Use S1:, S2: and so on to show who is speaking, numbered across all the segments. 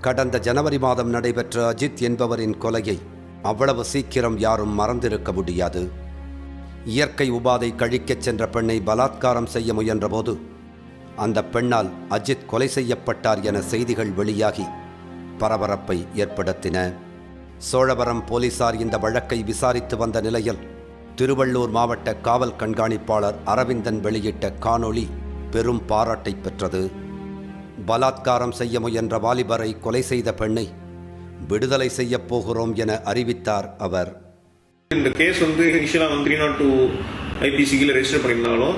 S1: கடந்த ஜனவரி மாதம் நடைபெற்ற அஜித் என்பவரின் கொலையை அவ்வளவு சீக்கிரம் யாரும் மறந்திருக்க முடியாது. இயற்கை உபாதை கழிக்கச் சென்ற பெண்ணை பலாத்காரம் செய்ய முயன்றபோது அந்த பெண்ணால் அஜித் கொலை செய்யப்பட்டார் என செய்திகள் வெளியாகி பரபரப்பை ஏற்படுத்தின. சோழவரம் போலீசார் இந்த வழக்கை விசாரித்து வந்த நிலையில் திருவள்ளூர் மாவட்ட காவல் கண்காணிப்பாளர் அரவிந்தன் வெளியிட்ட காணொளி பெரும் பாராட்டை பெற்றது. பலாத்காரம் செய்ய முயன்ற வாலிபரை கொலை செய்த பெண்ணை விடுதலை செய்யப் போகிறோம் என அறிவித்தார் அவர்.
S2: இந்த கேஸ் வந்து இனிஷியலாக வந்து த்ரீ நாட் டூ ஐபிசிக்கில் ரெஜிஸ்டர் பண்ணியிருந்தாலும்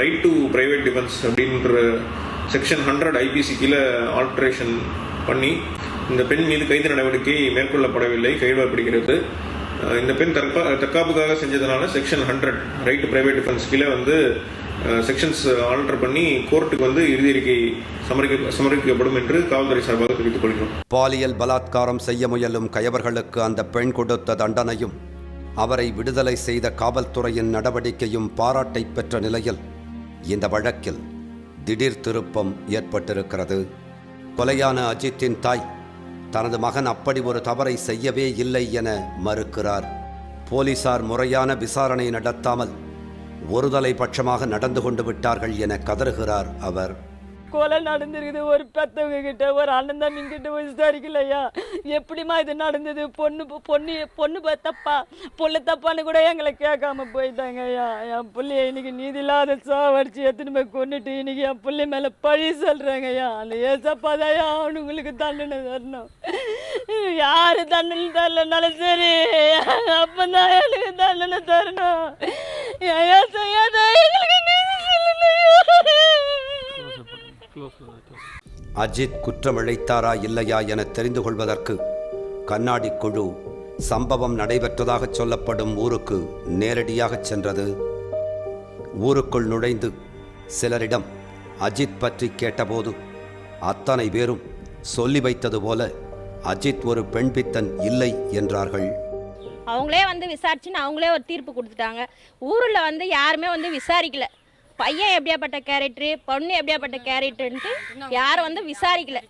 S2: ரைட் டு பிரைவேட் டிஃபென்ஸ் அப்படின்ற செக்ஷன் ஹண்ட்ரட் ஐபிசிக்கில் ஆல்ட்ரேஷன் பண்ணி இந்த பெண் மீது கைது நடவடிக்கை மேற்கொள்ளப்படவில்லை கைவிடப்படுகிறது uh, இந்த பெண் தற்கா தற்காப்புக்காக செஞ்சதுனால section hundred right to private defence கீழே வந்து செக்ஷன்ஸ் ஆல்டர் பண்ணி கோர்ட்டுக்கு வந்து இறுதி அறிக்கை சமர்ப்பிக்க சமர்ப்பிக்கப்படும் என்று காவல்துறை சார்பாக தெரிவித்துக் கொள்கிறோம்.
S1: பாலியல் பலாத்காரம் செய்ய முயலும் கயவர்களுக்கு அந்த பெண் கொடுத்த தண்டனையும் அவரை விடுதலை செய்த காவல்துறையின் நடவடிக்கையும் பாராட்டை பெற்ற நிலையில் இந்த வழக்கில் திடீர் திருப்பம் ஏற்பட்டிருக்கிறது. கொலையான அஜித்தின் தாய் தனது மகன் அப்படி ஒரு தவறை செய்யவே இல்லை என மறுக்கிறார். போலீசார் முறையான விசாரணை நடத்தாமல் ஒருதலை பட்சமாக நடந்து கொண்டு விட்டார்கள் என கதறுகிறார் அவர்.
S3: கொலை நடந்திருக்குது. ஒரு பெத்தவங்க கிட்ட ஒரு அண்ணன் தம்பி கிட்ட விசாரிக்கலையா? எப்படிம்மா இது நடந்தது? பொண்ணு பொண்ணு பொண்ணு தப்பா? பொண்ணு தப்பான்னு கூட எங்களை கேட்காம போயிட்டாங்க ஐயா. என் பிள்ளைய இன்னைக்கு நீதி இல்லாத சாவடிச்சு எத்தனை போய் கொண்டுட்டு இன்னைக்கு என் பிள்ளை மேலே பழி சொல்கிறாங்க ஐயா. அந்த ஏசப்பா தான் அவனுங்களுக்கு தண்டனை தரணும். யார் தண்டனை தரலனாலும் சரி அப்பந்தான் எனக்கு தண்டனை தரணும். எங்களுக்கு நீதி
S1: அஜித் குற்றமிழைத்தாரா இல்லையா என தெரிந்து கொள்வதற்கு கண்ணாடி குழு சம்பவம் நடைபெற்றதாக சொல்லப்படும் ஊருக்கு நேரடியாகச் சென்றது. ஊருக்குள் நுழைந்து சிலரிடம் அஜித் பற்றி கேட்டபோது அத்தனை பேரும் சொல்லி வைத்தது போல அஜித் ஒரு பெண் பித்தன் இல்லை என்றார்கள்.
S4: அவங்களே வந்து விசாரிச்சுன்னு அவங்களே ஒரு தீர்ப்பு கொடுத்துட்டாங்க. ஊரில் வந்து யாருமே வந்து விசாரிக்கல. பையன் எப்படியாப்பட்ட கேரக்டரு பொண்ணு எப்படியாப்பட்ட கேரக்டருன்ட்டு யாரும் வந்து விசாரிக்கல.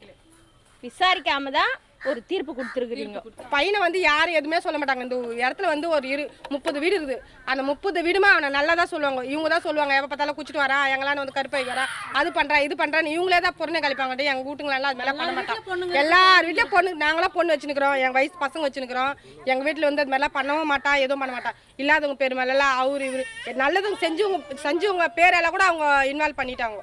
S4: விசாரிக்காம தான் ஒரு தீர்ப்பு கொடுத்துருக்குறீங்க.
S5: பையனை வந்து யாரும் எதுவுமே சொல்ல மாட்டாங்க. இந்த இடத்துல வந்து ஒரு இரு முப்பது வீடு இருக்குது. அந்த முப்பது வீடுமே அவனை நல்லா தான் சொல்லுவாங்க. இவங்க தான் சொல்லுவாங்க. எப்போ பார்த்தாலும் குச்சிட்டு வரா எங்களான வந்து கருப்பு வைக்கிறா அது பண்றா இது பண்றான்னு இவங்களே தான் பொண்ணை கழிப்பாங்க டேய், எங்க வீட்டுங்களெல்லாம் அது மேலே பண்ண மாட்டான் எல்லார் வீட்லயும் பொண்ணு நாங்களாம் பொண்ணு வச்சுருக்கிறோம். என் வயசு பசங்க வச்சுருக்கிறோம். எங்க வீட்டில் வந்து அது மாதிரிலாம் பண்ணவும் மாட்டா எதுவும் பண்ண மாட்டா. இல்லாதவங்க பேர் மேலெல்லாம் அவரு இவரு. நல்லதுங்க செஞ்சவங்க செஞ்சவங்க பேரெல்லாம் கூட அவங்க இன்வால்வ் பண்ணிட்டாங்க.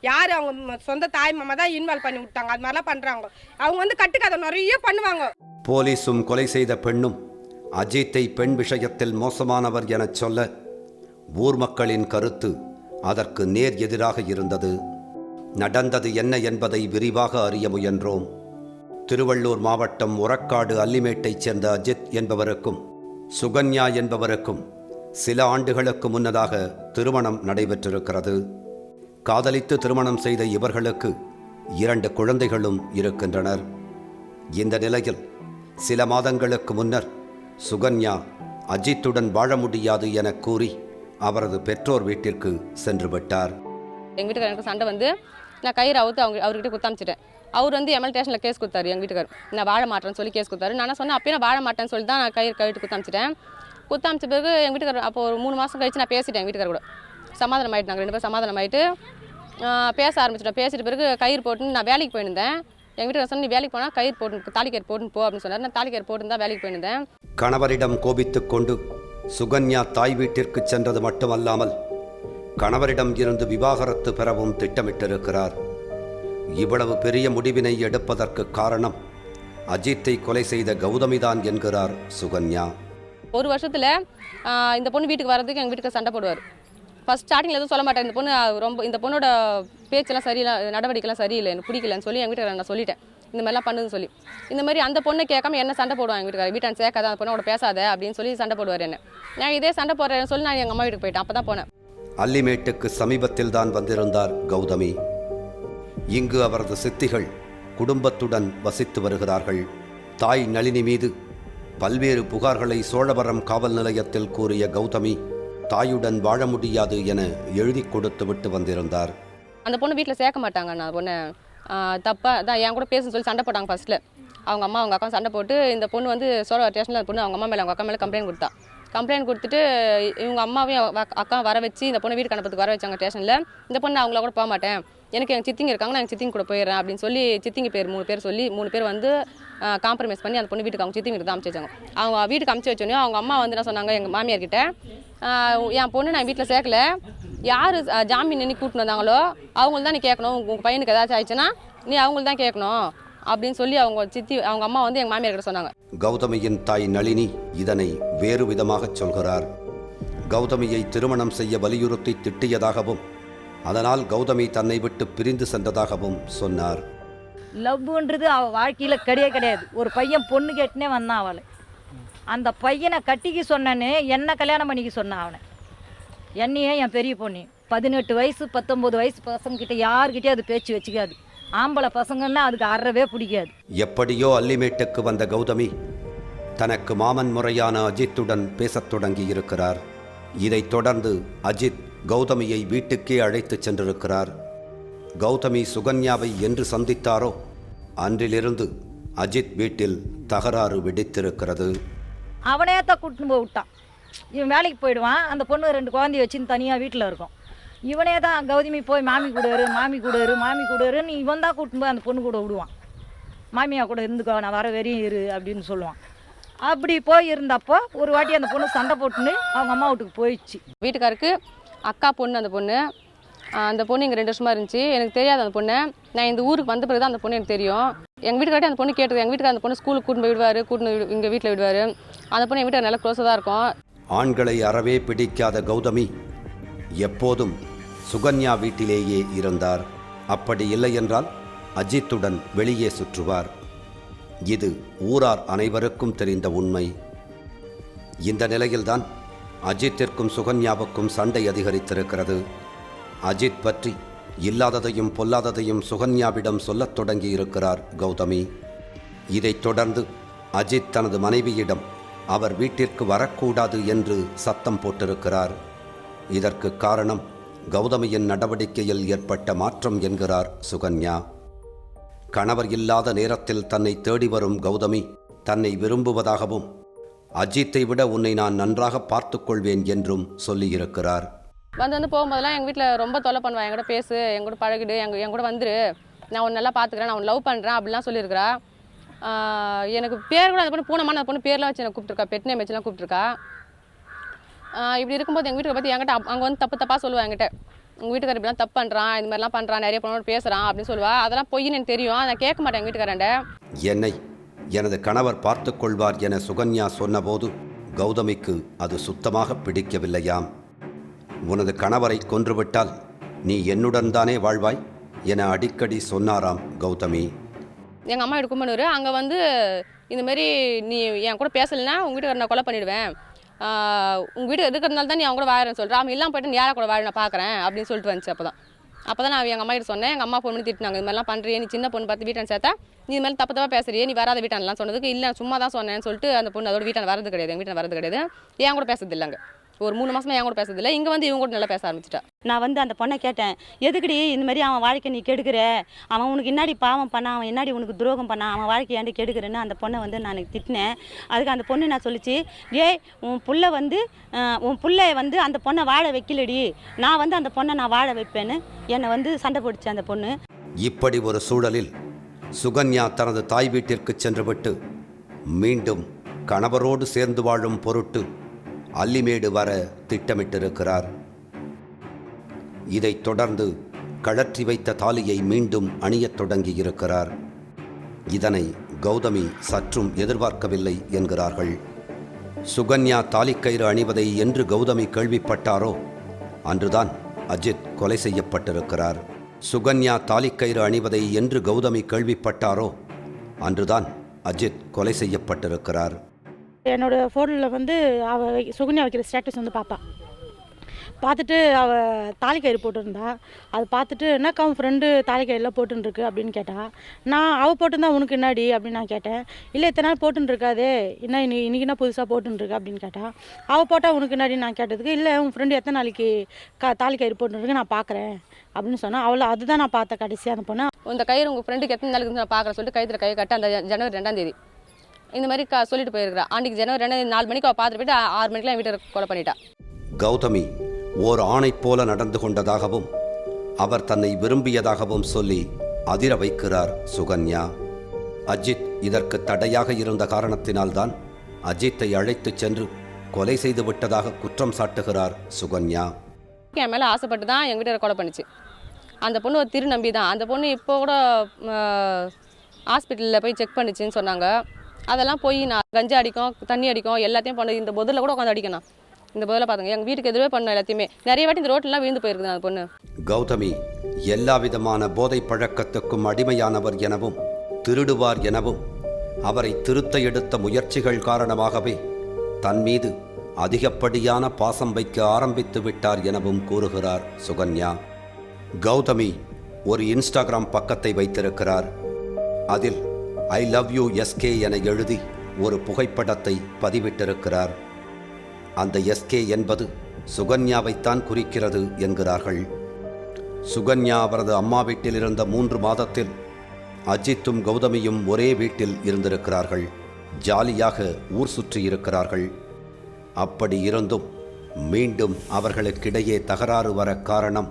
S5: யார் அவங்க சொந்த தாய் மாமா தான் இன்வால்வ் பண்ணி விட்டாங்க. அது மாதிரிலாம் பண்ணுறாங்க அவங்க வந்து கட்டுக்கதை நிறைய பண்ணுவாங்க.
S1: போலீசும் கொலை செய்த பெண்ணும் அஜித்தை பெண் விஷயத்தில் மோசமானவர் எனச் சொல்ல ஊர் மக்களின் கருத்து அதற்கு நேர் எதிராக இருந்தது. நடந்தது என்ன என்பதை விரிவாக அறிய முயன்றோம். திருவள்ளூர் மாவட்டம் உரக்காடு அல்லிமேட்டைச் சேர்ந்த அஜித் என்பவருக்கும் சுகன்யா என்பவருக்கும் சில ஆண்டுகளுக்கு முன்னதாக திருமணம் நடைபெற்றிருக்கிறது. காதலித்து திருமணம் செய்த இவர்களுக்கு இரண்டு குழந்தைகளும் இருக்கின்றனர். இந்த நிலையில் சில மாதங்களுக்கு முன்னர் சுகன்யா அஜித்துடன் வாழ முடியாது என கூறி அவரது பெற்றோர் வீட்டிற்கு சென்று விட்டார்.
S6: எங்கள் வீட்டுக்காரருக்கு சண்டை வந்து நான் கயிறு அவுத்து அவங்க அவர்கிட்ட குத்தாமிச்சிட்டேன் அவர் வந்து எம்எல் ஸ்டேஷனில் கேஸ் கொடுத்தாரு எங்கள் வீட்டுக்கார். நான் வாழ மாட்டேன்னு சொல்லி கேஸ் கொடுத்தாரு. நான் சொன்னேன் அப்பயே நான் வாழ மாட்டேன்னு சொல்லி தான் நான் கயிறு கழிட்டு குத்தாமிச்சிட்டேன் குத்தாமிச்ச பிறகு எங்கள் வீட்டுக்கார் அப்போ ஒரு மூணு மாதம் கழிச்சு நான் பேசிட்டேன் எங்கள் வீட்டுக்கார் கூட. சமாதானம் ஆகிட்டு நாங்கள் ரெண்டு பேரும் சமாதானம் ஆகிட்டு பேச ஆரம்பிச்சிட்டோம். பேசிட்ட பிறகு கயிறு போட்டு நான் வேலைக்கு போயிருந்தேன். எங்கள் வீட்டுக்கார சொன்ன நீ வேலைக்கு போனால் கயிறு போட்டு தாலி கயிறு போட்டுன்னு போ அப்படின்னு சொன்னார். நான் தாலி கயிறு போட்டு தான் வேலைக்கு போயிருந்தேன்.
S1: கணவரிடம் கோபித்துக் கொண்டு சுகன்யா தாய் வீட்டிற்கு சென்றது மட்டுமல்லாமல் கணவரிடம் இருந்து விவாகரத்து பெறவும் திட்டமிட்டிருக்கிறார். இவ்வளவு பெரிய முடிவினை எடுப்பதற்கு காரணம் அஜித்தை கொலை செய்த கௌதமிதான் என்கிறார் சுகன்யா.
S6: ஒரு வருஷத்தில் இந்த பொண்ணு வீட்டுக்கு வர்றதுக்கு எங்கள் வீட்டுக்கு சண்டை போடுவார். ஃபஸ்ட் ஸ்டார்டிங்கில் எதுவும் சொல்ல மாட்டேன். இந்த பொண்ணு ரொம்ப இந்த பொண்ணோட பேச்செல்லாம் சரியில்லை நடவடிக்கைலாம் சரியில்லை எனக்கு பிடிக்கலன்னு சொல்லி எங்கள் வீட்டுக்காரர் நான் சொல்லிட்டேன். இந்த மாதிரிலாம் பண்ணுதுன்னு சொல்லி. இந்த மாதிரி அந்த பொண்ணை கேட்காம என்ன சண்டை போடுவாங்க எங்கள் வீட்டுக்காரர்? வீட்டான் சேர்க்காத அந்த பொண்ணோட பேசாத அப்படின்னு சொல்லி சண்டை போடுவார் என்ன. நான் இதே சண்டை போடுறேன்னு சொல்லி நான் எங்கள் அம்மா வீட்டுக்கு போயிட்டேன். அப்போ தான் போனேன்.
S1: அல்லிமேட்டுக்கு சமீபத்தில் தான் வந்திருந்தார் கௌதமி. இங்கு அவரது சித்திகள் குடும்பத்துடன் வசித்து வருகிறார்கள். தாய் நளினி மீது பல்வேறு புகார்களை சோழவரம் காவல் நிலையத்தில் கூறிய கௌதமி தாயுடன் வாழ முடியாது என எழுதி கொடுத்து விட்டு வந்திருந்தார்.
S6: அந்த பொண்ணு வீட்டில் சேர்க்க மாட்டாங்க நான் பொண்ணை. தப்பாக தான் என் கூட பேசுன்னு சொல்லி சண்டை போட்டாங்க ஃபர்ஸ்ட்டில் அவங்க அம்மா அவங்க அக்கா சண்டை போட்டு இந்த பொண்ணு வந்து சோழ ஸ்டேஷனில் பொண்ணு அவங்க அம்மா மேலே அவங்க அக்கா மேலே கம்ப்ளைண்ட் கொடுத்தா. கம்ப்ளைண்ட் கொடுத்துட்டு இவங்க அம்மாவையும் அக்கா வர வச்சு இந்த பொண்ணு வீட்டுக்கு அனுப்பத்துக்கு வர வச்சாங்க ஸ்டேஷனில் இந்த பொண்ணு அவங்கள கூட போக மாட்டேன். எனக்கு எங்கள் சித்திங்க இருக்காங்க நான் எங்கள் சித்திங்க கூட போயிடுறேன் அப்படின்னு சொல்லி சித்திங்க பேர் மூணு பேர் சொல்லி மூணு பேர் வந்து காம்ப்ரமைஸ் பண்ணி அந்த பொண்ணு வீட்டுக்கு அவங்க சித்திங்க தான் அமுச்சு வச்சாங்க. அவங்க வீட்டுக்கு அமுச்சு வச்சோன்னே அவங்க அம்மா வந்து என்ன சொன்னாங்க எங்கள் மாமியார்கிட்ட என் பொண்ணு நான் வீட்டில் சேர்க்கல யார் ஜாமீன் நின்று கூட்டின்னு வந்தாங்களோ அவங்கள தான் நீ கேட்கணும் உங்கள் பையனுக்கு ஏதாச்சும் ஆயிடுச்சுன்னா நீ அவங்கள தான் கேட்கணும் அப்படின்னு சொல்லி அவங்க சித்தி அவங்க அம்மா வந்து எங்கள் மாமியார் கிட்ட சொன்னாங்க.
S1: கௌதமியின் தாய் நளினி இதனை வேறு விதமாகச் சொல்கிறார். கௌதமியை திருமணம் செய்ய வலியுறுத்தி திட்டியதாகவும் அதனால் கௌதமி தன்னை விட்டு பிரிந்து சென்றதாகவும் சொன்னார்.
S3: லவ்ன்றது அவள் வாழ்க்கையில் கிடையவே கிடையாது. ஒரு பையன் பொண்ணு கேட்டுனே வந்தான் அவளை. அந்த பையனை கட்டிக்க சொன்னேன்னு என்ன கல்யாணம் பண்ணிக்க சொன்னான் அவனை. என்னையே என் பெரிய பொண்ணு. பதினெட்டு வயசு பத்தொம்போது வயசு பசங்கக்கிட்ட யாருக்கிட்டே அது பேச்சு வச்சுக்காது. ஆம்பளை பசங்கன்னா அதுக்கு அறவே பிடிக்காது.
S1: எப்படியோ அல்லிமேட்டுக்கு வந்த கௌதமி தனக்கு மாமன் முறையான அஜித்துடன் பேசத் தொடங்கி இருக்கிறார். இதைத் தொடர்ந்து அஜித் கௌதமியை வீட்டுக்கே அழைத்துச் சென்றிருக்கிறார். கௌதமி சுகன்யாவை என்று சந்தித்தாரோ? அன்றிலிருந்து அஜித் வீட்டில் தகராறு வெடித்திருக்கிறது.
S3: அவனே தான் கூட்டின்னு போய் விட்டான். இவன் வேலைக்கு போயிடுவான். அந்த பொண்ணு ரெண்டு குழந்தைய வச்சுன்னு தனியாக வீட்டில் இருக்கும். இவனே தான் கௌதமி போய் மாமி கூட இரு மாமி கூட இரு மாமி கூட இருன்னு இவன் தான் கூட்டின்னு போய் அந்த பொண்ணு கூட விடுவான். மாமியா கூட இருந்துக்கோ நான் வர வரையும் இரு அப்படின்னு சொல்லுவான். அப்படி போய் இருந்தப்போ ஒரு வாட்டி அந்த பொண்ணு சண்டை போட்டுன்னு அவங்க அம்மா வீட்டுக்கு போயிடுச்சு.
S6: வீட்டுக்காருக்கு அக்கா பொண்ணு அந்த பொண்ணு. அந்த பொண்ணு இங்கே ரெண்டு வருஷமாக இருந்துச்சு. எனக்கு தெரியாது அந்த பொண்ணு. நான் இந்த ஊருக்கு வந்த பிறகு தான் அந்த பொண்ணு எனக்கு தெரியும். எங்கள் வீட்டுக்காரட்டி அந்த பொண்ணு கேட்டது எங்கள் வீட்டுக்கு அந்த பொண்ணு ஸ்கூலுக்கு கூட்டு போய் விடுவார். கூட்டின்னு இங்கே வீட்டில் விடுவார். அந்த பொண்ணு எங்கள் வீட்டுக்கு நல்லா க்ளோஸாக தான் இருக்கும்.
S1: ஆண்களை அறவே பிடிக்காத கௌதமி எப்போதும் சுகன்யா வீட்டிலேயே இருந்தார். அப்படி இல்லை என்றால் அஜித்துடன் வெளியே சுற்றுவார். இது ஊரார் அனைவருக்கும் தெரிந்த உண்மை. இந்த நிலையில்தான் அஜித்திற்கும் சுகன்யாவுக்கும் சண்டை அதிகரித்திருக்கிறது. அஜித் பற்றி இல்லாததையும் பொல்லாததையும் சுகன்யாவிடம் சொல்லத் தொடங்கியிருக்கிறார் கௌதமி. இதைத் தொடர்ந்து அஜித் தனது மனைவியிடம் அவர் வீட்டிற்கு வரக்கூடாது என்று சத்தம் போட்டிருக்கிறார். இதற்கு காரணம் கௌதமியின் நடவடிக்கையில் ஏற்பட்ட மாற்றம் என்கிறார் சுகன்யா. கணவர் இல்லாத நேரத்தில் தன்னை தேடி வரும் கௌதமி தன்னை விரும்புவதாகவும் அஜித்தை விட உன்னை நான் நன்றாக பார்த்துக் கொள்வேன் என்றும் சொல்லியிருக்கிறார்.
S6: வந்து வந்து போகும்போதெல்லாம் எங்கள் வீட்டில் ரொம்ப தொல்லை பண்ணுவா. என் கூட பேசு என் கூட பழகிடு எங்க என் கூட வந்துரு. நான் உன்னை நல்லா பார்த்துக்கிறேன் நான் உன்னை லவ் பண்ணுறேன் அப்படிலாம் சொல்லியிருக்கிறா. எனக்கு பேர் கூட அந்த பொண்ணு பூனமான அந்த பொண்ணு பேர்லாம் வச்சு எனக்கு கூப்பிட்டுருக்கா. பெட் நேம் வச்சுலாம் கூப்பிட்டுருக்கா. இப்படி இருக்கும்போது எங்கள் வீட்டுக்கு பற்றி என்கிட்ட அங்கே வந்து தப்பு தப்பாக சொல்லுவா என்கிட்ட. உங்கள் வீட்டுக்காரர் இப்படிலாம் தப்பு பண்ணுறான் இந்த மாதிரிலாம் பண்ணுறான் நிறைய பொண்ணோட பேசுகிறான் அப்படின்னு சொல்லுவா. அதெல்லாம் பொய்ன்னு எனக்கு தெரியும். நான் கேட்க மாட்டேன் எங்கள் வீட்டுக்காரண்ட
S1: என்னை எனது கணவர் பார்த்து கொள்வார் என சுகன்யா சொன்னபோது கௌதமிக்கு அது சுத்தமாக பிடிக்கவில்லையாம். உனது கணவரை கொன்றுவிட்டால் நீ என்னுடன் தானே வாழ்வாய்? என அடிக்கடி சொன்னாராம் கௌதமி.
S6: எங்கள் அம்மா எடுக்கும்பனூர் கும்பனூர் அங்கே வந்து இந்தமாரி நீ என் கூட பேசலைன்னா உங்ககிட்ட நான் கொலை பண்ணிடுவேன். உங்கள் வீடு இருக்கிறதுனால தான் நீ அவங்க கூட வாழறேன்னு சொல்கிறேன் அவன் இல்லாமல் போயிட்டு நீ யாரை கூட வாழ நான் பார்க்குறேன் அப்படின்னு சொல்லிட்டு வந்துச்சு அப்போ தான் அப்போ தான் நான் எங்கள் அம்மா கிட்ட சொன்னேன். எங்கள் அம்மா ஃபோன் பண்ணி திட்டினாங்க இது மாதிரிலாம் பண்ணுறியே நீ சின்ன பொண்ணு பார்த்து வீட்டான் சேர்த்தா நீ இது மாதிரி தப்பு தப்பாக பேசுறியே நீ வராத வீட்டான்லாம் சொன்னதுக்கு இல்லை சும்மா தான் சொன்னேன்னு சொல்லிட்டு அந்த பொண்ணு அதோட வீட்டான் வரது கிடையாது எங்கள் வீட்டில் வரது கிடையாது. என் கூட பேசுறது இல்லைங்க. ஒரு மூணு மாசமா என் கூட பேசுறது இல்லை இங்கே வந்து இவங்க கூட நல்லா பேச ஆரம்பிச்சிட்டா.
S7: நான் வந்து அந்த பொண்ணை கேட்டேன் எதுக்குடி இந்த மாதிரி அவன் வாழ்க்கை நீ கெடுக்கிற? அவன் உனக்கு என்னாடி பாவம் பண்ணான் அவன் என்னாடி உனக்கு துரோகம் பண்ணான் அவன் வாழ்க்கை ஏன்டி கெடுக்கிறேன்னு அந்த பொண்ணை வந்து நான் திட்டினேன். அதுக்கு அந்த பொண்ணு நான் சொல்லிச்சு ஏய் உன் புள்ள வந்து உன் புள்ள வந்து அந்த பொண்ணை வாழ வைக்கலடி. நான் வந்து அந்த பொண்ணை நான் வாழ வைப்பேன்னு என்னை வந்து சண்டை போட்டுச்சு அந்த பொண்ணு.
S1: இப்படி ஒரு சூழலில் சுகன்யா தனது தாய் வீட்டிற்கு சென்றுவிட்டு மீண்டும் கணவரோடு சேர்ந்து வாழும் பொருட்டு அல்லிமேடு வர திட்டமிட்டிருக்கிறார். இதைத் தொடர்ந்து கழற்றி வைத்த தாலியை மீண்டும் அணியத் தொடங்கியிருக்கிறார். இதனை கௌதமி சற்றும் எதிர்பார்க்கவில்லை என்கிறார்கள். சுகன்யா தாலிக்கயிறு அணிவதை என்று கௌதமி கேள்விப்பட்டாரோ? அன்றுதான் அஜித் கொலை செய்யப்பட்டிருக்கிறார். சுகன்யா தாலிக்கயிறு அணிவதை என்று கௌதமி கேள்விப்பட்டாரோ? அன்றுதான் அஜித் கொலை செய்யப்பட்டிருக்கிறார்.
S8: என்னோட ஃபோனில் வந்து அவ சுகுனியா சுகன்யா வைக்கிற ஸ்டேட்டஸ் வந்து பார்ப்பா பார்த்துட்டு அவள் தாலி கயிறு போட்டிருந்தா. அது பார்த்துட்டு என்னக்கா உன் ஃப்ரெண்டு தாலி கயிறுலாம் போட்டுருக்கு அப்படின்னு கேட்டாள் நான் அவள் போட்டிருந்தா உனக்கு என்னாடி? அப்படின்னு நான் கேட்டேன். இல்லை இத்தனை நாள் போட்டுன்னு இருக்காதே என்ன இன்னி இன்றைக்கி என்ன புதுசாக போட்டுருக்கு அப்படின்னு கேட்டா அவள் போட்டால் உனக்கு என்னாடி? நான் கேட்டதுக்கு இல்லை உன் ஃப்ரெண்டு எத்தனை நாளைக்கு க தாலி கயிறு போட்டுருக்கு நான் பார்க்குறேன் அப்படின்னு சொன்னால் அவளை அதுதான் நான் பார்த்தேன் கடைசியாக அந்த பொண்ணு.
S6: இந்த கயிறு உங்கள் ஃப்ரெண்டுக்கு எத்தனை நாளுக்கு நான் பார்க்குறேன் சொல்லிட்டு கயிறு கையை கட்ட அந்த ஜனவரி ரெண்டாம் தேதி. இந்த மாதிரி க சொல்லிட்டு போயிருக்கிறா. அன்றைக்கி ஜனவரி ரெண்டாம் தேதி நாலு மணிக்கு அவள் பார்த்துட்டு போயிட்டு ஆறு மணிக்கெலாம் வீட்டை கொலை பண்ணிட்டா.
S1: கௌதமி ஓர் ஆணைப் போல நடந்து கொண்டதாகவும் அவர் தன்னை விரும்பியதாகவும் சொல்லி அதிர வைக்கிறார் சுகன்யா. அஜித் இதற்கு தடையாக இருந்த காரணத்தினால்தான் அஜித்தை அழைத்துச் சென்று கொலை செய்து விட்டதாக குற்றம் சாட்டுகிறார் சுகன்யா.
S6: என் மேலே ஆசைப்பட்டு தான் எங்கள் வீட்டை கொலை பண்ணுச்சு. அந்த பொண்ணு ஒரு திரு நம்பி தான் அந்த பொண்ணு இப்போ கூட ஹாஸ்பிட்டலில் போய் செக் பண்ணுச்சுன்னு சொன்னாங்க. அதெல்லாம் போய் நான் கஞ்சா அடிக்கும் தண்ணி அடிக்கும் எல்லாத்தையும் பண்ண. இந்த பொதில் கூட உட்காந்து அடிக்கணும். இந்த பொதில் பார்த்துங்க எங்கள் வீட்டுக்கு எதிரே பண்ண எல்லாத்தையுமே. நிறைய வாட்டி இந்த ரோட்லலாம் விழுந்து போயிருக்குது அந்த பொண்ணு.
S1: கௌதமி எல்லாவிதமான போதை பழக்கத்துக்கும் அடிமையானவர் எனவும் திருடுவார் எனவும் அவரை திருத்த எடுத்த முயற்சிகள் காரணமாகவே தன் மீது அதிகப்படியான பாசம் வைக்க ஆரம்பித்து விட்டார் எனவும் கூறுகிறார் சுகன்யா. கௌதமி ஒரு இன்ஸ்டாகிராம் பக்கத்தை வைத்திருக்கிறார். அதில் ஐ லவ் யூ எஸ்கே என எழுதி ஒரு புகைப்படத்தை பதிவிட்டிருக்கிறார். அந்த எஸ்கே என்பது சுகன்யாவைத்தான் குறிக்கிறது என்கிறார்கள். சுகன்யா அவரது அம்மா வீட்டில் இருந்த மூன்று மாதத்தில் அஜித்தும் கௌதமியும் ஒரே வீட்டில் இருந்திருக்கிறார்கள். ஜாலியாக ஊர் சுற்றி இருக்கிறார்கள். அப்படி இருந்தும் மீண்டும் அவர்களுக்கிடையே தகராறு வர காரணம்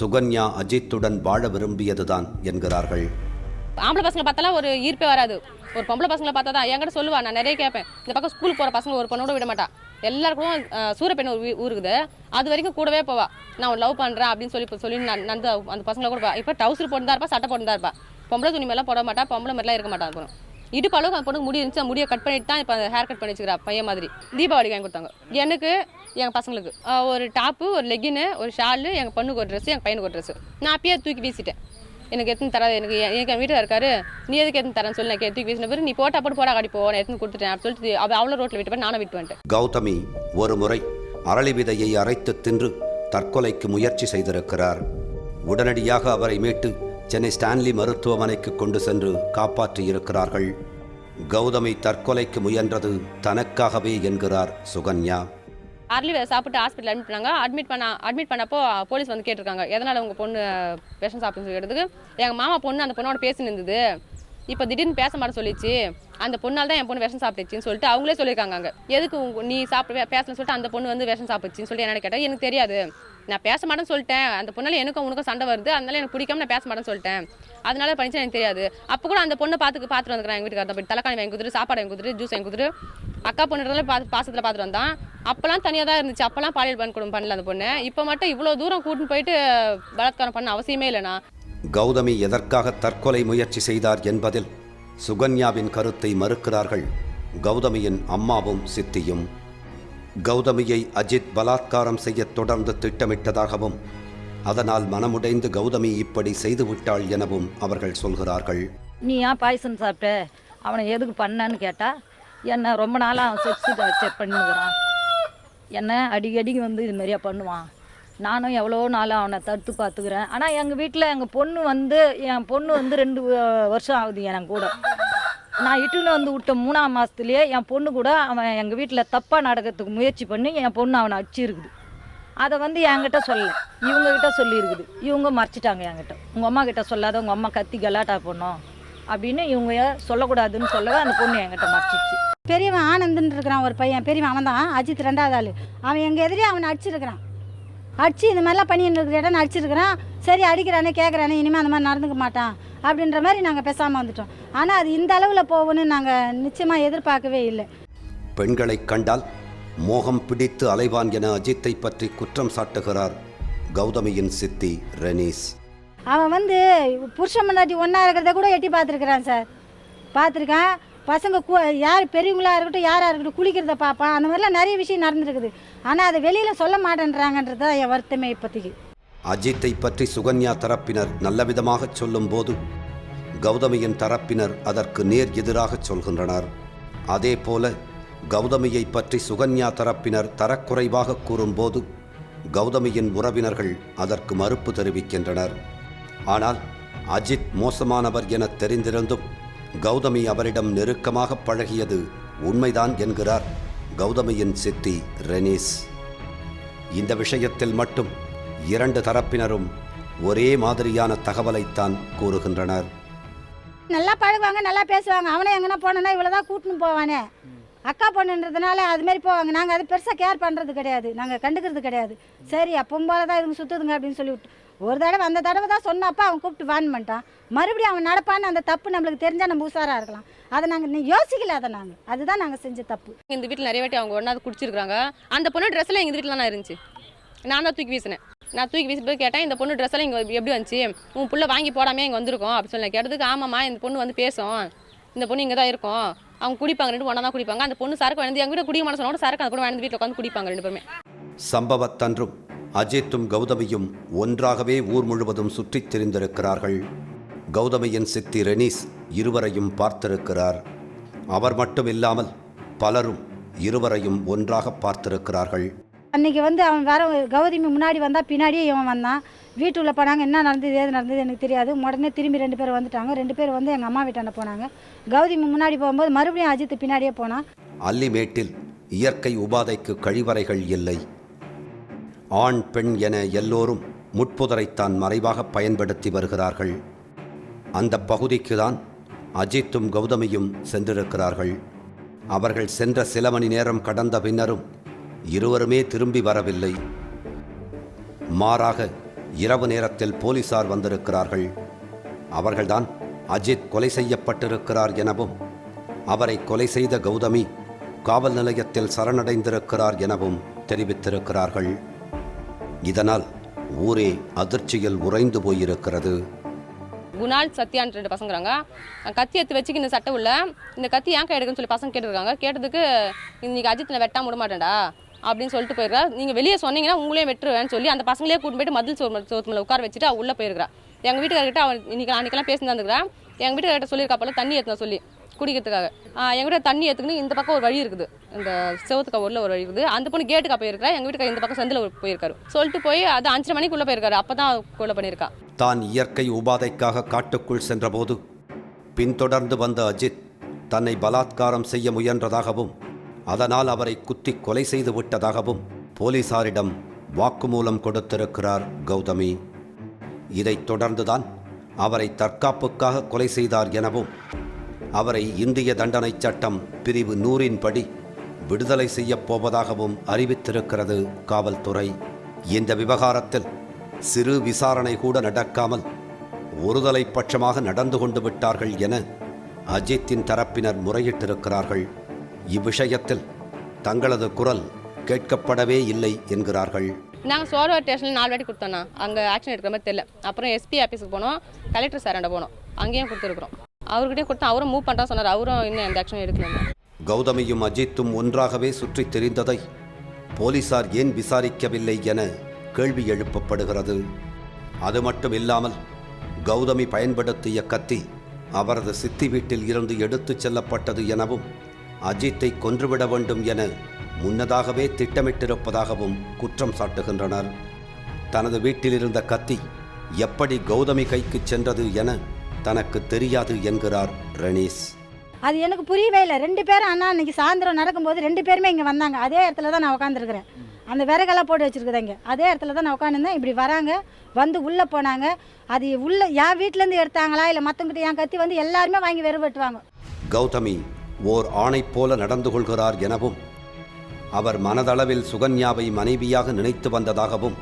S1: சுகன்யா அஜித்துடன் வாழ விரும்பியதுதான் என்கிறார்கள்.
S6: ஆம்பளை பசங்களை பார்த்தாலாம் ஒரு ஈர்ப்பே வராது. ஒரு பொம்பளை பசங்களை பார்த்தா தான் என்கிட்ட சொல்லுவா நான் நிறைய கேட்பேன். இந்த பக்கம் ஸ்கூலுக்கு போகிற பசங்க ஒரு பொண்ணோட விட மாட்டா. எல்லாருக்கும் சூரப்பெண் ஒரு ஊருக்குது. அது வரைக்கும் கூடவே போவா. நான் லவ் பண்ணுறேன் அப்படின்னு சொல்லி சொல்லி நான் நடந்து அந்த பசங்களை கூட இப்போ டவுசர் போட்டு தான் இருப்பா சட்டை போட்டு தான் இருப்பா. பொம்பளை துணி மேலாம் போட மாட்டா பொம்பளை மாதிரிலாம் இருக்க மாட்டா அந்த பொண்ணு இடுப்பு அளவுக்கு அந்த பொண்ணுக்கு முடி இருந்துச்சு அந்த முடியை கட் பண்ணிட்டு தான் இப்போ ஹேர் கட் பண்ணி வச்சுக்கிறா பையன் மாதிரி. தீபாவளிக்கு வாங்கி கொடுத்தாங்க. எனக்கு எங்கள் பசங்களுக்கு. ஒரு டாப்பு ஒரு லெகின்னு ஒரு ஷாலு எங்கள் பொண்ணுக்கு ஒரு ட்ரெஸ்ஸு எங்கள் பையனுக்கு ஒரு ட்ரெஸ்ஸு நான் அப்பயே தூக்கி வீசிட்டேன். எனக்கு எத்தனை தராது எனக்கு எ- எனக்கு என் வீட்டில் இருக்காரு. நீ எதுக்கு எத்தனை தரேன்னு சொல்லி நான் தூக்கி வீசின பிறகு நீ போட்டா போட்டு போடா காடி போ நான் எடுத்து கொடுத்துட்டேன் அப்படின்னு சொல்லிட்டு அவள் அவ்வளோ ரோட்டில் விட்டு போய் நானும் விட்டு வந்துட்டேன்.
S1: கௌதமி ஒரு முறை அரளி விதையை அரைத்து தின்று தற்கொலைக்கு முயற்சி செய்திருக்கிறார். உடனடியாக அவரை மீட்டு சென்னை ஸ்டான்லி மருத்துவமனைக்கு கொண்டு சென்று காப்பாற்றியிருக்கிறார்கள் கௌதமி தற்கொலைக்கு முயன்றது தனக்காகவே என்கிறார் சுகன்யா.
S6: அரளி சாப்பிட்டு ஹாஸ்பிட்டல் அட்மிட் பண்ணாங்க அட்மிட் பண்ண அட்மிட் பண்ணப்போ போலீஸ் வந்து கேட்டிருக்காங்க. எதனால் உங்கள் பொண்ணு விஷம் சாப்பிட்டுன்னு சொல்லி கேட்டதுக்கு எங்கள் மாமா பொண்ணு அந்த பொண்ணோட பேசி இருந்தது. இப்போ திடீர்னு பேச மாட்ட சொல்லிச்சு. அந்த பொண்ணால் தான் என் பொண்ணு விஷம் சாப்பிட்டுச்சின்னு சொல்லிட்டு அவங்களே சொல்லியிருக்காங்க அங்கே. எதுக்கு நீ சாப்பிட பேசணும்னு சொல்லிட்டு அந்த பொண்ணு வந்து விஷம் சாப்பிடுச்சின்னு சொல்லி என்ன கேட்டால் எனக்கு தெரியாது. நான் பேச மாட்டேன்னு சொல்லிட்டேன். அந்த பொண்ணால் எனக்கும் உனக்கும் சண்டை வருது. அதனால எனக்கு பிடிக்காம நான் பேச மாட்டேன்னு சொல்லிட்டேன். அதனால பண்ணிச்சு எனக்கு தெரியாது. அப்போ கூட அந்த பொண்ணை பார்த்து பார்த்துட்டு வந்துக்கிறேன் எங்கள் வீட்டுக்கு அப்படி தலைக்காணி வாங்கி கொடுத்துட்டு சாப்பாடு வாங்கி கொடுத்துட்டு ஜூஸ் வாங்கி கொடுத்துட்டு அக்கா பொண்ணுறதுல பார்த்து பாசத்தில் பார்த்துட்டு வந்தான். அப்போல்லாம் தனியாக தான் இருந்துச்சு. அப்போல்லாம் பாலியல் வன்கொடுமை பண்ணல அந்த பொண்ணு. இப்போ மட்டும் இவ்வளோ தூரம் கூட்டின்னு போயிட்டு பலாத்காரம் பண்ண அவசியமே இல்லைண்ணா.
S1: கௌதமி எதற்காக தற்கொலை முயற்சி செய்தார் என்பதில் சுகன்யாவின் கருத்தை மறுக்கிறார்கள் கௌதமியின் அம்மாவும் சித்தியும். கௌதமியை அஜித் பலாத்காரம் செய்ய தொடர்ந்து திட்டமிட்டதாகவும் அதனால் மனமுடைந்து கௌதமி இப்படி செய்துவிட்டாள் எனவும் அவர்கள் சொல்கிறார்கள்.
S9: நீ ஏன் பாய்சன் சாப்பிட்ட? அவனை எதுக்கு பண்ணான்னு கேட்டால் என்ன ரொம்ப நாளாக அவன் செக்ஸ் செக் பண்ணிக்கிறான் என்ன அடிக்கடிக்கு வந்து இது மாதிரியா பண்ணுவான். நானும் எவ்வளோ நாள் அவனை தடுத்து பார்த்துக்கிறேன். ஆனால் எங்கள் வீட்டில் எங்கள் பொண்ணு வந்து என் பொண்ணு வந்து ரெண்டு வருஷம் ஆகுது என் கூட. நான் இட்டுன்னு வந்து விட்ட மூணாம் மாதத்துலேயே என் பொண்ணு கூட அவன் எங்கள் வீட்டில் தப்பாக நடக்கிறதுக்கு முயற்சி பண்ணி என் பொண்ணு அவனை அடிச்சிருக்குது. அதை வந்து என்கிட்ட சொல்ல இவங்கக்கிட்ட சொல்லியிருக்குது இவங்க மறைச்சிட்டாங்க என்கிட்ட. உங்கள் அம்மா கிட்ட சொல்லாத உங்கள் அம்மா கத்தி கலாட்டா பண்ணோம் அப்படின்னு இவங்க சொல்லக்கூடாதுன்னு சொல்லவே அந்த பொண்ணு என்கிட்ட மறைச்சிச்சு.
S10: பெரியவன் ஆனந்துன்னு இருக்கிறான் ஒரு பையன். பெரியவன் அவன் தான் அஜித் ரெண்டாவது ஆள். அவன் எங்கள் எதிரே அவனை அடிச்சிருக்கிறான். அடிச்சு இந்த மாதிரிலாம் பண்ணிட்டு இருக்கிற அடிச்சிருக்கிறான். சரி அடிக்கிறானே கேட்குறானே இனிமேல் அந்த மாதிரி நடந்துக்க மாட்டான் அப்படின்ற மாதிரி நாங்கள் பேசாமல் வந்துட்டோம். ஆனால் அது இந்த அளவில் போகும்னு நாங்கள் நிச்சயமாக எதிர்பார்க்கவே இல்லை.
S1: பெண்களை கண்டால் மோகம் பிடித்து அலைவான் என அஜித்தை பற்றி குற்றம் சாட்டுகிறார் கௌதமியின் சித்தி ரெனீஸ்.
S10: அவன் வந்து புருஷன் முன்னாடி ஒன்றா இருக்கிறத கூட எட்டி பார்த்துருக்குறான் சார். பார்த்துருக்கான். பசங்க கு யார் பெரியவங்களாக இருக்கட்டும் யாராக இருக்கட்டும் குளிக்கிறத பார்ப்பான் அந்த மாதிரிலாம் நிறைய விஷயம் நடந்துருக்குது. ஆனால் அதை வெளியில் சொல்ல மாட்டேன்றாங்கன்றது தான் என் வருத்தமே இப்போதைக்கு.
S1: அஜித்தை பற்றி சுகன்யா தரப்பினர் நல்லவிதமாக சொல்லும்போது கௌதமியின் தரப்பினர் அதற்கு நேர் எதிராகச் சொல்கின்றனர். அதேபோல கௌதமியை பற்றி சுகன்யா தரப்பினர் தரக்குறைவாக கூறும்போது கௌதமியின் உறவினர்கள் அதற்கு மறுப்பு தெரிவிக்கின்றனர். ஆனால் அஜித் மோசமானவர் என தெரிந்திருந்தும் கௌதமி அவரிடம் நெருக்கமாக பழகியது உண்மைதான் என்கிறார் கௌதமியின் சித்தி ரெனீஸ். இந்த விஷயத்தில் மட்டும் இரண்டு தரப்பினரும் ஒரே மாதிரியான தகவலைத்தான் கூறுகின்றனர்.
S10: நல்லா பழகுவாங்க நல்லா பேசுவாங்க. அவனே எங்கன்னா போனோன்னா இவ்வளோ தான் கூட்டின்னு போவானே. அக்கா பொண்ணுன்றதுனால அதுமாரி போவாங்க. நாங்கள் அது பெருசாக கேர் பண்ணுறது கிடையாது. நாங்கள் கண்டுக்கிறது கிடையாது. சரி அப்பவும் போல தான் இதுங்க சுற்றுதுங்க அப்படின்னு சொல்லி விட்டு ஒரு தடவை அந்த தடவை தான் சொன்னப்போ அவன் கூப்பிட்டு வான் பண்ணிட்டான். மறுபடியும் அவன் நடப்பான்னு அந்த தப்பு நம்மளுக்கு தெரிஞ்சால் நம்ம உஷாராக இருக்கலாம். அதை நாங்கள் யோசிக்கல அதை நாங்கள் அதுதான் நாங்கள் செஞ்ச தப்பு.
S6: இந்த வீட்டில் நிறைய வாட்டி அவங்க ஒன்றா குடிச்சிருக்காங்க அந்த பொண்ணு ட்ரெஸ்ஸில் எங்கள் வீட்டில் தான் இருந்துச்சு. நான் தான் தூக்கி வீசினேன். நான் தூக்கி வீசிட்டு போய் கேட்டேன் இந்த பொண்ணு ட்ரெஸ்ஸெல்லாம் இங்கே எப்படி வந்துச்சு? உன் புள்ள வாங்கி போடாமே இங்கே வந்திருக்கோம்? அப்படின்னு சொல்லி நான் கேட்டதுக்கு ஆமாம்மா இந்த பொண்ணு வந்து பேசும். இந்த பொண்ணு இங்கே தான் இருக்கும். அவங்க குடிப்பாங்க ரெண்டு ஒன்றா தான் குடிப்பாங்க. அந்த பொண்ணு சரக்கு வந்து எங்கள் வீட்டில் குடிக்க மாட்டேன் சொன்னா சரக்கு அந்த பொண்ணு வந்து வீட்டில் உட்காந்து குடிப்பாங்க ரெண்டு பேருமே.
S1: சம்பவத்தன்றும் அஜித்தும் கௌதமியும் ஒன்றாகவே ஊர் முழுவதும் சுற்றித் திரிந்திருக்கிறார்கள். கௌதமியின் சித்தி ரெனீஸ் இருவரையும் பார்த்திருக்கிறார். அவர் மட்டும் இல்லாமல் பலரும் இருவரையும் ஒன்றாக பார்த்திருக்கிறார்கள்.
S10: அன்னைக்கு வந்து அவன் வர கௌதமி முன்னாடி வந்தால் பின்னாடியே இவன் வந்தான். வீட்டுள்ள போனாங்க என்ன நடந்தது ஏது நடந்தது எனக்கு தெரியாது. உடனே திரும்பி ரெண்டு பேர் வந்துட்டாங்க. ரெண்டு பேர் வந்து எங்கள் அம்மா வீட்டாண்ட போனாங்க. கௌதமி முன்னாடி போகும்போது மறுபடியும் அஜித் பின்னாடியே போனான்.
S1: அல்லிமேட்டில் இயற்கை உபாதைக்கு கழிவறைகள் இல்லை. ஆண் பெண் என எல்லோரும் முட்புதரைத்தான் மறைவாக பயன்படுத்தி வருகிறார்கள். அந்த பகுதிக்கு தான் அஜித்தும் கௌதமியும் சென்றிருக்கிறார்கள். அவர்கள் சென்ற சில மணி நேரம் கடந்த பின்னரும் இருவருமே திரும்பி வரவில்லை. மாறாக இரவு நேரத்தில் போலீசார் வந்திருக்கிறார்கள். அவர்கள்தான் அஜித் கொலை செய்யப்பட்டிருக்கிறார் எனவும் அவரை கொலை செய்த கௌதமி காவல் நிலையத்தில் சரணடைந்திருக்கிறார் எனவும் தெரிவித்திருக்கிறார்கள். இதனால் ஊரே அதிர்ச்சியில் உறைந்து போயிருக்கிறது.
S6: குணால் சத்யான்னு ரெண்டு பசங்கிறாங்க. கத்தி எடுத்து வச்சுக்கு இந்த சட்டை உள்ள இந்த கத்தி ஏன் கை எடுக்குன்னு சொல்லி பசங்க கேட்டிருக்காங்க. கேட்டதுக்கு இன்னைக்கு அஜித் நான் வெட்டாம விட மாட்டேன்டா அப்படின்னு சொல்லிட்டு போயிருக்கா நீங்கள் வெளியே சொன்னீங்கன்னா உங்களே வெட்டுருவேன்னு சொல்லி அந்த பசங்களே கூட்டு போயிட்டு மதில் சோறு சோத்து உட்கார வச்சுட்டு அவள் உள்ளே போயிருக்கிறா. எங்கள் வீட்டுக்காரர்கிட்ட அவன் இன்னைக்கு அன்றைக்கெல்லாம் பேசி தந்துக்கிறேன் எங்கள் வீட்டுக்காரர்கிட்ட சொல்லியிருக்கா போல தண்ணி ஏற்றின சொல்லி. குடிக்கிறதுக்காக. எங்கிட்ட வீட்டில் தண்ணி எடுத்துக்கணும் இந்த பக்கம் ஒரு வழி இருக்குது. இந்த செவத்துக்கு உள்ள ஒரு வழி இருக்குது. அந்த பொண்ணு கேட்டுக்கா போயிருக்கா எங்கள் வீட்டுக்கு இந்த பக்கம் செந்தில் போயிருக்காரு. சொல்லிட்டு போய் அது அஞ்சரை மணிக்குள்ளே போயிருக்காரு. அப்போ தான் கொலை பண்ணியிருக்கா.
S1: தான் இயற்கை உபாதைக்காக காட்டுக்குள் சென்றபோது பின்தொடர்ந்து வந்த அஜித் தன்னை பலாத்காரம் செய்ய முயன்றதாகவும் அதனால் அவரை குத்தி கொலை செய்து விட்டதாகவும் போலீசாரிடம் வாக்குமூலம் கொடுத்திருக்கிறார் கௌதமி. இதைத் தொடர்ந்துதான் அவரை தற்காப்புக்காக கொலை செய்தார் எனவும் அவரை இந்திய தண்டனைச் சட்டம் பிரிவு நூறின்படி விடுதலை செய்யப் போவதாகவும் அறிவித்திருக்கிறது காவல்துறை. இந்த விவகாரத்தில் சிறு விசாரணை கூட நடக்காமல் ஒருதலை பட்சமாக நடந்து கொண்டு விட்டார்கள் என அஜித்தின் தரப்பினர் முறையிட்டிருக்கிறார்கள். இவ்விஷயத்தில் தங்களது குரல் கேட்கப்படவே இல்லை என்கிறார்கள்.
S6: நாங்கள் சோழவர் ஸ்டேஷனில் நாலு வாட்டி கொடுத்தோண்ணா. அங்கே ஆக்ஷன் எடுக்கிற மாதிரி தெரியல. அப்புறம் எஸ்பி ஆஃபீஸுக்கு போனோம். கலெக்டர் சார்ண்ட போனோம். அங்கேயும் கொடுத்துருக்குறோம். அவர்கிட்டயே கொடுத்து அவரும் மூவ் பண்ணுறா சொன்னார். அவரும் இன்னும் எந்த ஆக்ஷன் எடுக்கல.
S1: கௌதமியும் அஜித்தும் ஒன்றாகவே சுற்றித் தெரிந்ததை போலீசார் ஏன் விசாரிக்கவில்லை என கேள்வி எழுப்பப்படுகிறது. அது மட்டும் இல்லாமல் கௌதமி பயன்படுத்திய கத்தி அவரது சித்தி வீட்டில் இருந்து எடுத்துச் செல்லப்பட்டது எனவும் அஜித்தை கொன்றுவிட வேண்டும் என முன்னதாகவே திட்டமிட்டிருப்பதாகவும் குற்றம் சாட்டுகின்றனர். தனது வீட்டில் இருந்த கத்தி எப்படி கௌதமி கைக்கு சென்றது என தனக்கு தெரியாது என்கிறார் ரெனீஸ்.
S10: அது எனக்கு புரியவே இல்லை. ரெண்டு பேரும் அண்ணா இன்னைக்கு சாயந்தரம் நடக்கும்போது ரெண்டு பேருமே இங்கே வந்தாங்க. அதே இடத்துல தான் நான் உட்காந்துருக்குறேன் அந்த விறகெல்லாம் போட்டு வச்சுருக்குது இங்கே. அதே இடத்துல தான் நான் உட்காந்துருந்தேன் இப்படி வராங்க. வந்து உள்ளே போனாங்க. அது உள்ளே என் வீட்டிலேருந்து எடுத்தாங்களா? இல்லை மற்றவங்கிட்ட என் கத்தி வந்து எல்லாருமே வாங்கி வெறு வெட்டுவாங்க
S1: கௌதமி ஓர் ஆணைப் போல நடந்து கொள்கிறார் எனவும் அவர் மனதளவில் சுகன்யாவை மனைவியாக நினைத்து வந்ததாகவும்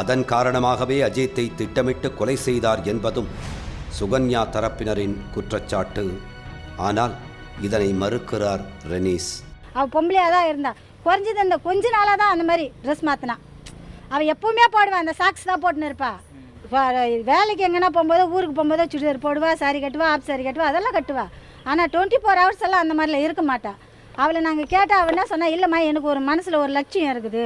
S1: அதன் காரணமாகவே அஜித்தை திட்டமிட்டு கொலை செய்தார் என்பதும் சுகன்யா தரப்பினரின் குற்றச்சாட்டு. ஆனால் இதனை மறுக்கிறார் ரெனீஸ்.
S10: அவள் பொம்பளையாக தான் இருந்தா. குறைஞ்சது இந்த கொஞ்ச நாளாக தான் அந்த மாதிரி ட்ரெஸ் மாற்றினா அவள் எப்பவுமே போடுவா அந்த சாக்ஸ் தான் போட்டுன்னு இருப்பா. வேலைக்கு எங்கன்னா போகும்போது ஊருக்கு போகும்போது சுடிதார் போடுவா சாரி கட்டுவா ஆப் சாரி கட்டுவா அதெல்லாம் கட்டுவா. ஆனால் டுவெண்ட்டி ஃபோர் ஹவர்ஸ் எல்லாம் அந்த மாதிரிலாம் இருக்க மாட்டாள் அவளை நாங்கள் கேட்டால் அவள் என்ன சொன்னால் இல்லைம்மா எனக்கு ஒரு மனசில் ஒரு லட்சியம் இருக்குது.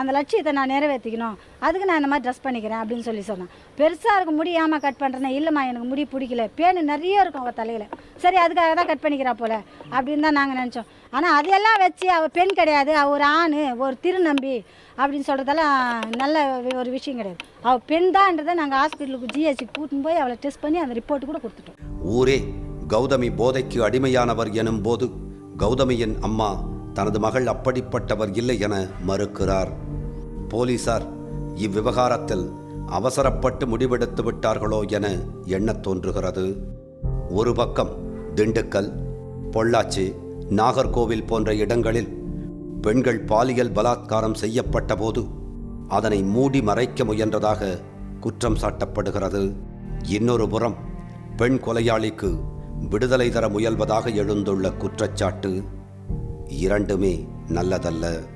S10: அந்த லட்சியத்தை நான் நிறைவேற்றிக்கணும் அதுக்கு நான் இந்த மாதிரி ட்ரெஸ் பண்ணிக்கிறேன் அப்படின்னு சொல்லி சொன்னேன். பெருசாக இருக்கும் முடி ஏமா கட் பண்ணுறேன்னா இல்லைம்மா எனக்கு முடி பிடிக்கல. பேனு நிறைய இருக்கும் அவள் தலையில். சரி அதுக்காக தான் கட் பண்ணிக்கிறா போல அப்படின்னு தான் நாங்கள் நினச்சோம். ஆனால் அதையெல்லாம் வச்சு அவள் பெண் கிடையாது. அவள் ஒரு ஆண் ஒரு திருநம்பி அப்படின்னு சொல்கிறதெல்லாம் நல்ல ஒரு விஷயம் கிடையாது. அவள் பெண் தான்றதை நாங்கள் ஹாஸ்பிட்டலுக்கு ஜிஹெச்சுக்கு கூட்டின்னு போய் அவளை டெஸ்ட் பண்ணி அந்த ரிப்போர்ட் கூட கொடுத்துட்டோம்.
S1: ஊரே கௌதமி போதைக்கு அடிமையானவர் எனும் போது கௌதமியின் அம்மா தனது மகள் அப்படிப்பட்டவர் இல்லை என மறுக்கிறார். போலீசார் இவ்விவகாரத்தில் அவசரப்பட்டு முடிவெடுத்து விட்டார்களோ என எண்ணத் தோன்றுகிறது. ஒரு பக்கம் திண்டுக்கல் பொள்ளாச்சி நாகர்கோவில் போன்ற இடங்களில் பெண்கள் பாலியல் பலாத்காரம் செய்யப்பட்ட போது அதனை மூடி மறைக்க முயன்றதாக குற்றம் சாட்டப்படுகிறது. இன்னொரு புறம் பெண் கொலையாளிக்கு விடுதலை தர முயல்வதாக எழுந்துள்ள குற்றச்சாட்டு இரண்டுமே நல்லதல்ல.